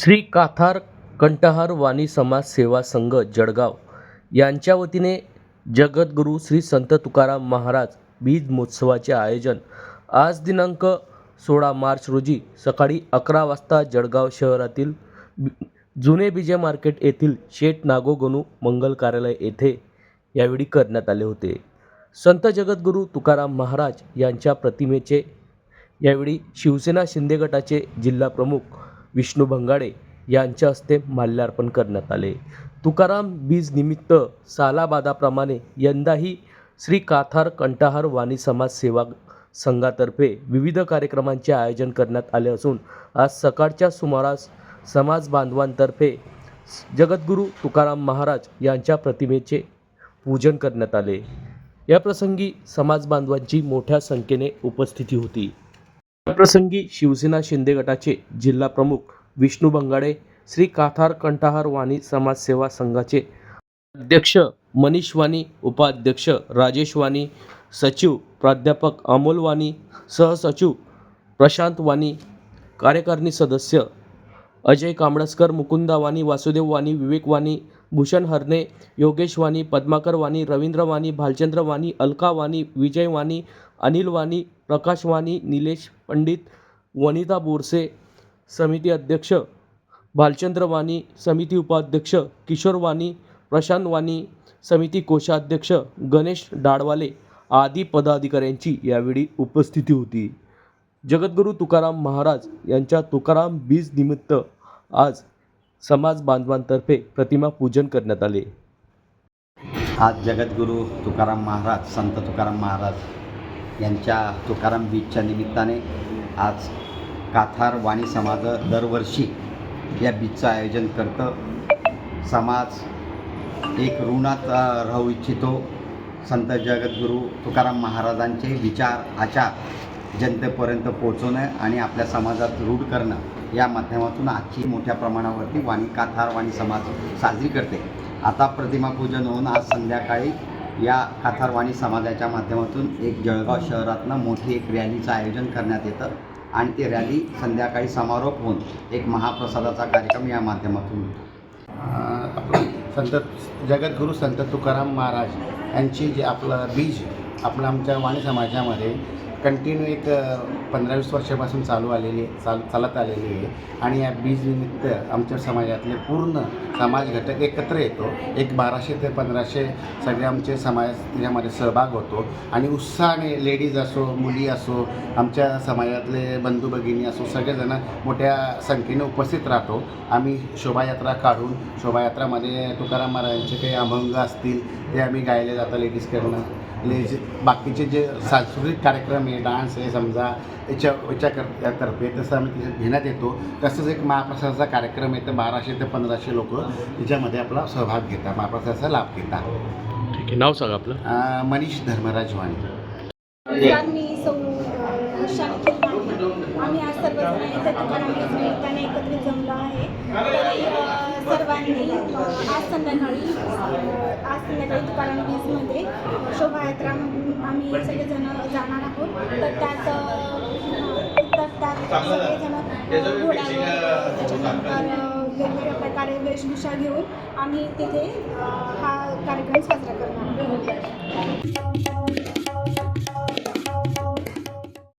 श्री काथार कंठहार वाणी समाज सेवा संघ जळगाव. यांच्या वतीने जगद्गुरू श्री संत तुकाराम महाराज बीज महोत्सवाचे आयोजन आज दिनांक सोळा मार्च रोजी सकाळी अकरा वाजता जळगाव शहरातील जुने बीजे मार्केट येथील शेठ नागोगणू मंगल कार्यालय येथे यावेळी करण्यात आले होते. संत जगद्गुरू तुकाराम महाराज यांच्या प्रतिमेचे यावेळी शिवसेना शिंदे गटाचे जिल्हा प्रमुख विष्णू भंगाडे यांच्या हस्ते माल्यार्पण करण्यात आले. तुकाराम बीज निमित्त सालाबादाप्रमाणे यंदाही श्री काथार कंटाहार वाणी समाज सेवा संघातर्फे विविध कार्यक्रमांचे आयोजन करण्यात आले असून आज सकाळच्या सुमारास समाज बांधवांतर्फे जगद्गुरू तुकाराम महाराज यांच्या प्रतिमेचे पूजन करण्यात आले. या प्रसंगी समाज बांधवांची मोठ्या संख्येने उपस्थिती होती. प्रसंगी शिवसेना शिंदे गटाचे जिल्हा प्रमुख विष्णू बंगाडे श्री काथार कंठाहार वाणी समाज सेवा संघाचे अध्यक्ष मनीष वाणी उपाध्यक्ष राजेश वाणी सचिव प्राध्यापक अमोल वाणी सहसचिव प्रशांत वाणी कार्यकारिणी सदस्य अजय कांबळस्कर मुकुंदा वाणी वासुदेव वाणी विवेक वाणी भूषण हरणे योगेश वाणी पद्माकर वाणी रवींद्र वाणी भालचंद्र वाणी अलका वाणी विजय वाणी अनिल वाणी प्रकाश वाणी निलेश पंडित वनिता बोरसे समिती अध्यक्ष भालचंद्र वाणी समिती उपाध्यक्ष किशोर वाणी प्रशांत वाणी समिती कोषाध्यक्ष गणेश डाडवाले आदी पदाधिकाऱ्यांची यावेळी उपस्थिती होती. जगद्गुरू तुकाराम महाराज यांच्या तुकाराम बीज निमित्त आज समाज बांधवांतर्फे प्रतिमा पूजन करण्यात आले. आज जगद्गुरू तुकाराम महाराज संत तुकाराम महाराज यांच्या तुकाराम बीचच्या निमित्ताने आज काथार वाणी समाज दरवर्षी या बीचचं आयोजन करतं. समाज एक ऋणात राहू इच्छितो. संत जगद्गुरू तुकाराम महाराजांचे विचार आचार जनतेपर्यंत पोचवणं आणि आपल्या समाजात रूढ करणं या माध्यमातून आजची मोठ्या प्रमाणावरती वाणी काथार वाणी समाज साजरी करते आता प्रतिमा पूजन होऊन आज संध्याकाळी या काथारवाणी समाजाच्या माध्यमातून एक जळगाव शहरातनं मोठी एक रॅलीचं आयोजन करण्यात येतं आणि ती रॅली संध्याकाळी समारोप होऊन एक महाप्रसादाचा कार्यक्रम या माध्यमातून होतो. आपलं संत जगद्गुरू संत तुकाराम महाराज यांची जे आपलं बीज आपलं आमच्या वाणी समाजामध्ये कंटिन्यू एक पंधरा वीस वर्षापासून चालू आलेली चाल चालत आलेली आहे. आणि या बीजनिमित्त आमच्या समाजातले पूर्ण समाज घटक एकत्र येतो. एक बाराशे ते पंधराशे सगळे आमचे समाज त्याच्यामध्ये सहभाग होतो. आणि उत्साहाने लेडीज असो मुली असो आमच्या समाजातले बंधू भगिनी असो सगळेजण मोठ्या संख्येने उपस्थित राहतो. आम्ही शोभायात्रा काढून शोभायात्रामध्ये तुकाराम महाराजांचे काही अभंग असतील ते आम्ही गायले जातं लेडीजकडनं लेज बाकीचे जे सांस्कृतिक कार्यक्रम आहे डान्स आहे समजा याच्या याच्याकर तर्फे तसं आम्ही तिथे घेण्यात येतो. तसंच एक महाप्रसादाचा कार्यक्रम आहे तर बाराशे ते पंधराशे लोक त्याच्यामध्ये आपला सहभाग घेतात महाप्रसादाचा लाभ घेतात. ठीक आहे. नाव सांगा आपलं. अं, मनीष धर्मराज वाणी. नमस्कार मी सौ शानिकी माने आम्ही आज सर्वजण निमित्ताने एकत्रित जमलो आहे. तरी अ, सर्वांनी अ, आज संध्याकाळी संध्याकाळी तुकाराम बीचमध्ये शोभायात्रा आम्ही सगळेजण जाणार आहोत. तर त्यात तर त्यात सगळेजण घोड्यावर त्याच्यानंतर वेगवेगळ्या प्रकारे वेशभूषा घेऊन आम्ही तिथे हा कार्यक्रम साजरा करणार आहोत.